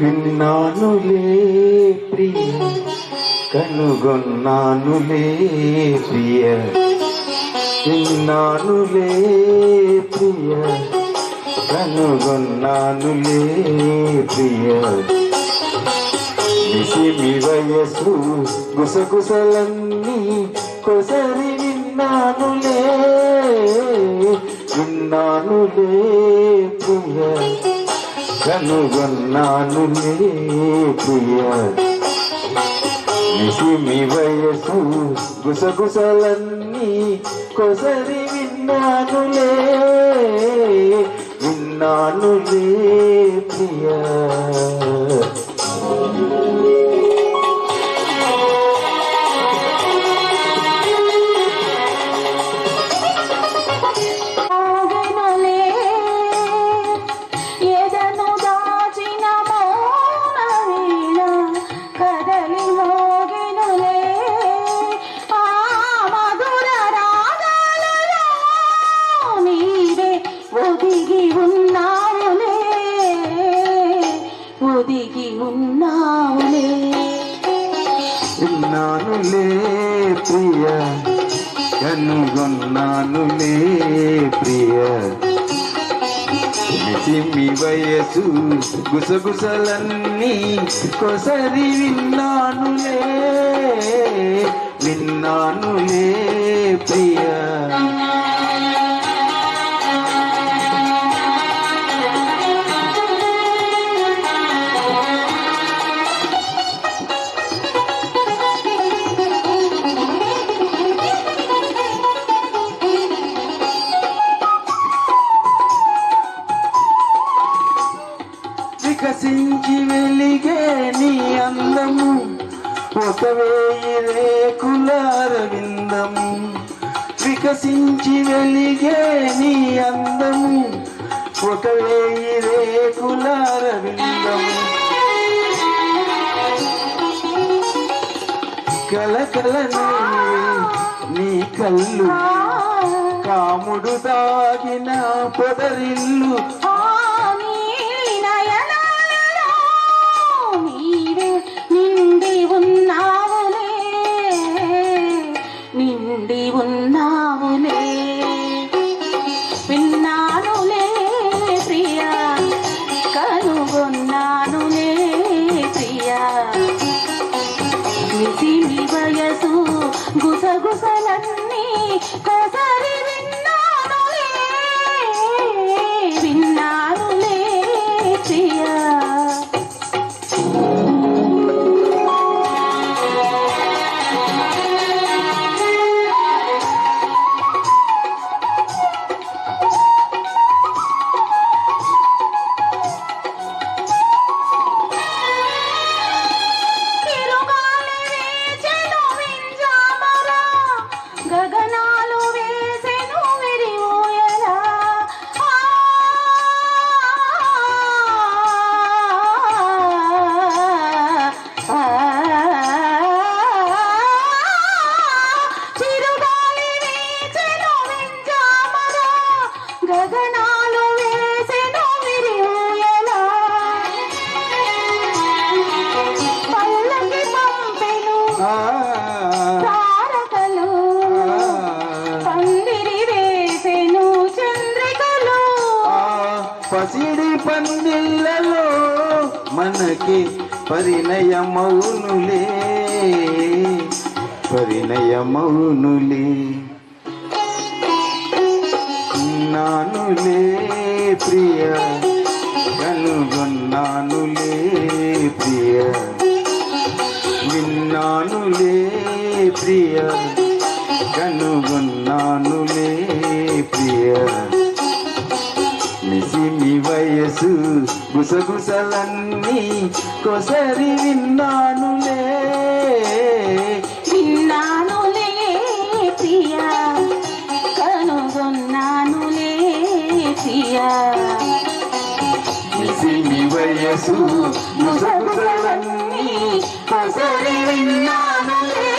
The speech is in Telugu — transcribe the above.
విన్నానులే ప్రియ కనుగొన్నానులే ప్రియ. విన్నానులే ప్రియ కనుగొన్నానులే ప్రియ. నిసిమి వయసు గుసగుసలన్నీ కొసరి విన్నానులే విన్నానులే ప్రియ. కనుగొన్నాను ప్రియ. నిసిమి వయసు గుసగుసలన్నీ కొసరి విన్నానులే. విన్నానులే ప్రియ. ఒదిగి ఉన్నావులే విన్నానులే ప్రియ. కనుగొన్నానులే ప్రియ. నిసిమి వయసు గుసగుసలన్నీ కొసరి విన్నానులే. నుంచి వెలిగే నీ అందము ఒక వేయి రేకుల రవిందము. వికసించి వెలిగే నీ అందము ఒక వేయి రేకుల రవిందము. కలకలను నీ కళ్ళు కాముడు దాగిన పొదరిల్లు Hey, go పసిడి పందిళ్ళలో మనకి పరిణయమౌనులే. పరిణయమౌనులే. నానులే ప్రియ. కనుగొన్నానులే ప్రియ. విన్నానులే ప్రియ. కనుగొన్నానులే ప్రియ. నిసిమి వయసు గుసగుసలన్నీ కొసరి విన్నానులే. విన్నానులే ప్రియా కనుగొన్నానులే ప్రియా. నిసిమి వయసు గుసగుసలన్నీ కొసరి విన్నానులే.